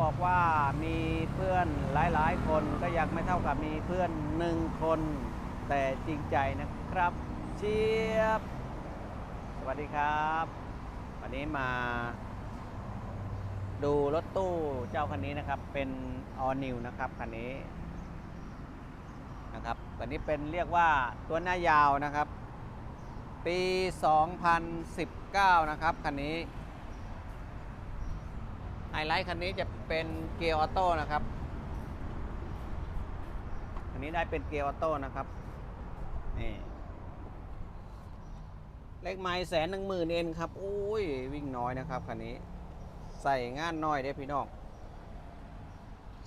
บอกว่ามีเพื่อนหลายๆ คนก็ยังไม่เท่ากับมีเพื่อนหนึ่งคน แต่จริงใจนะครับ เชียบ สวัสดีครับ วันนี้มา ดูรถตู้เจ้าคันนี้นะครับ เป็น all new นะครับคันนี้นะครับคันนี้เป็นเรียกว่าตัวหน้ายาวนะครับ ปี 2019 นะครับคันนี้ ไฮไลท์คันนี้จะเป็นเกียร์ออโต้นะครับคันนี้ได้เป็นเกียร์ออโต้นะครับนี่เลขไม้แสนหนึ่งหมื่นเองครับโอ้ยวิ่งน้อยนะครับคันนี้ ใส่งานน้อยเด้พี่น้อง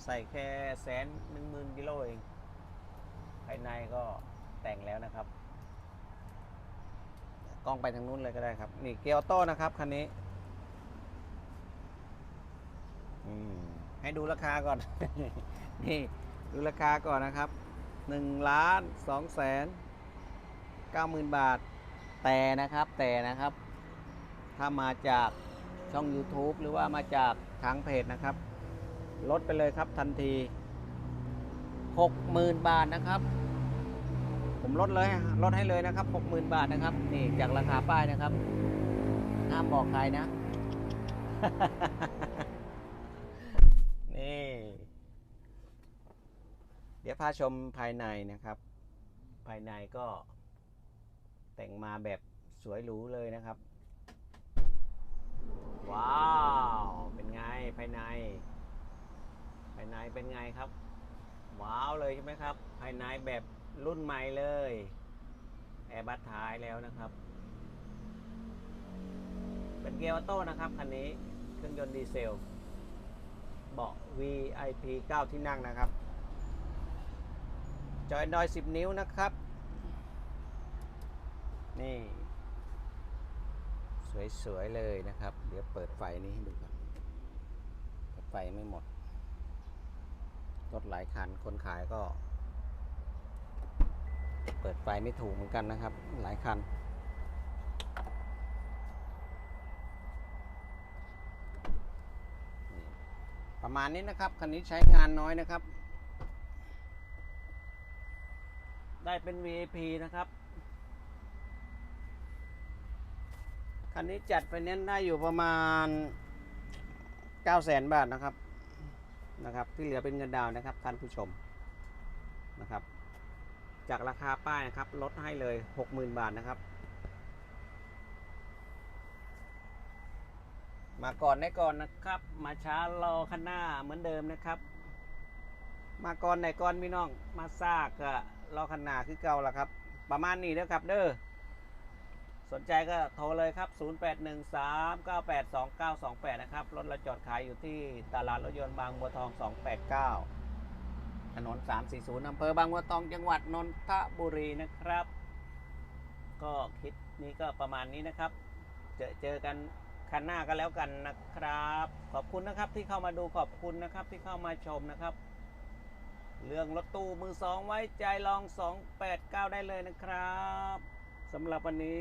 ใส่แค่แสนหนึ่งหมื่นกิโลเองภายในก็แต่งแล้วนะครับ กล้องไปทางนู้นเลยก็ได้ครับ นี่เกียร์ออโต้นะครับคันนี้ อืม ให้ดูราคาก่อน นี่ดูราคาก่อนนะครับ1ล้าน2แสน9หมื่นบาท แต่นะครับแต่นะครับ ถ้ามาจากช่อง YouTube หรือว่ามาจากทางเพจนะครับ ลดไปเลยครับทันที60,000บาทนะครับ ผมลดเลยลดให้เลยนะครับ60,000บาทนะครับ นี่จากราคาป้ายนะครับห้ามบอกใครนะ พาชมภายในนะครับ ภายในก็แต่งมาแบบสวยหรูเลยนะครับ ว้าว เป็นไงภายใน ภายในเป็นไงครับ ว้าวเลยใช่ไหมครับ ภายในแบบรุ่นใหม่เลยแอร์บัสท้ายแล้วนะครับ เป็นเกียร์ออโต้นะครับคันนี้เครื่องยนต์ดีเซล เบาะ VIP 9 ที่นั่งนะครับ จอยดอย 10 นิ้วนะครับ นี่ สวย ๆ เลยนะครับ เดี๋ยวเปิดไฟนี้ให้ดูก่อนไฟไม่หมด รถหลายคัน คนขายก็ เปิดไฟไม่ถูกเหมือนกันนะครับ หลายคันประมาณนี้นะครับ คันนี้ใช้งานน้อยนะครับ ได้เป็น VIP นะครับ คันนี้จัดไฟแนนได้อยู่ประมาณ 9 0 0 0 0 บาทนะครับ นะครับ ที่เหลือเป็นเงินดาวนะครับท่านผู้ชมนะครับ จากราคาป้ายนะครับลดให้เลย 60,000 บาทนะครับ มาก่อนได้ก่อนนะครับ มาช้ารอข้างหน้าเหมือนเดิมนะครับ มาก่อนไหนก่อนพี่น้อง มาซากก็ รอข้างหน้าคือเก่าละครับ ประมาณนี้เด้อครับเด้อสนใจก็โทรเลยครับ 0813982928 นะครับ รถเราจอดขายอยู่ที่ตลาดรถยนต์บางบัวทอง 289 ถนน 340 อำเภอบางบัวทอง จังหวัดนนทบุรีนะครับ ก็คลิปนี้ก็ประมาณนี้นะครับ เจอเจอกันคันหน้ากันแล้วกันนะครับ ขอบคุณนะครับที่เข้ามาดูขอบคุณนะครับที่เข้ามาชมนะครับ เรื่องรถตู้มือสองไว้ใจลอง 289 ได้เลยนะครับสำหรับวันนี้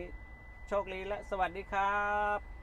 โชคดีและสวัสดีครับ